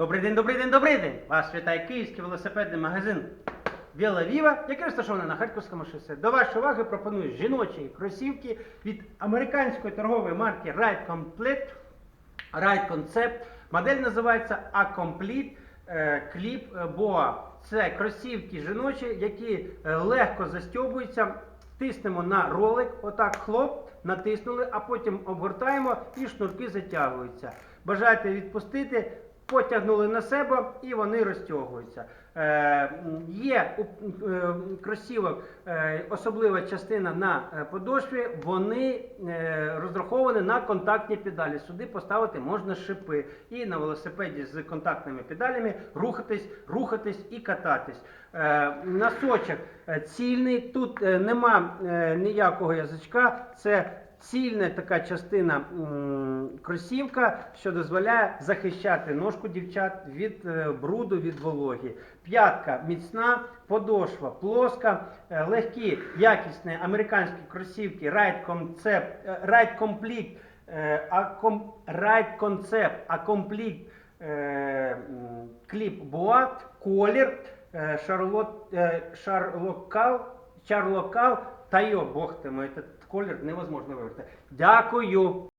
Добрий день, добрий день, добрий день! Вас вітає київський велосипедний магазин Віла Віва, який розташований на Харківському шосе. До вашої уваги пропоную жіночі кросівки від американської торгової марки Ride Complete, Ride Concept. Модель називається A-Complete е, Clip Boa. Це кросівки жіночі, які е, легко застьобуються. Тиснемо на ролик, отак хлоп, натиснули, а потім обгортаємо і шнурки затягуються. Бажаєте відпустити, потягнули на себе і вони розтягуються. Е, є у е, кросівок е, особлива частина на е, подошві, вони розраховані на контактні педалі. Сюди поставити можна шипи. І на велосипеді з контактними педалями рухатись, рухатись і кататись. Е, носочок цільний, тут нема ніякого язичка. Це цільна така частина кросівка, що дозволяє захищати ножку дівчат від е, бруду, від вологі. П'ятка міцна, подошва плоска, е, легкі, якісні американські кросівки Ride Concept, е, Ride Complete, Ride Concept, а Complete кліп Боат, колір, Шарлокал, Чарлокал, та йо, бог ти этот колір невозможно вибрати. Дякую.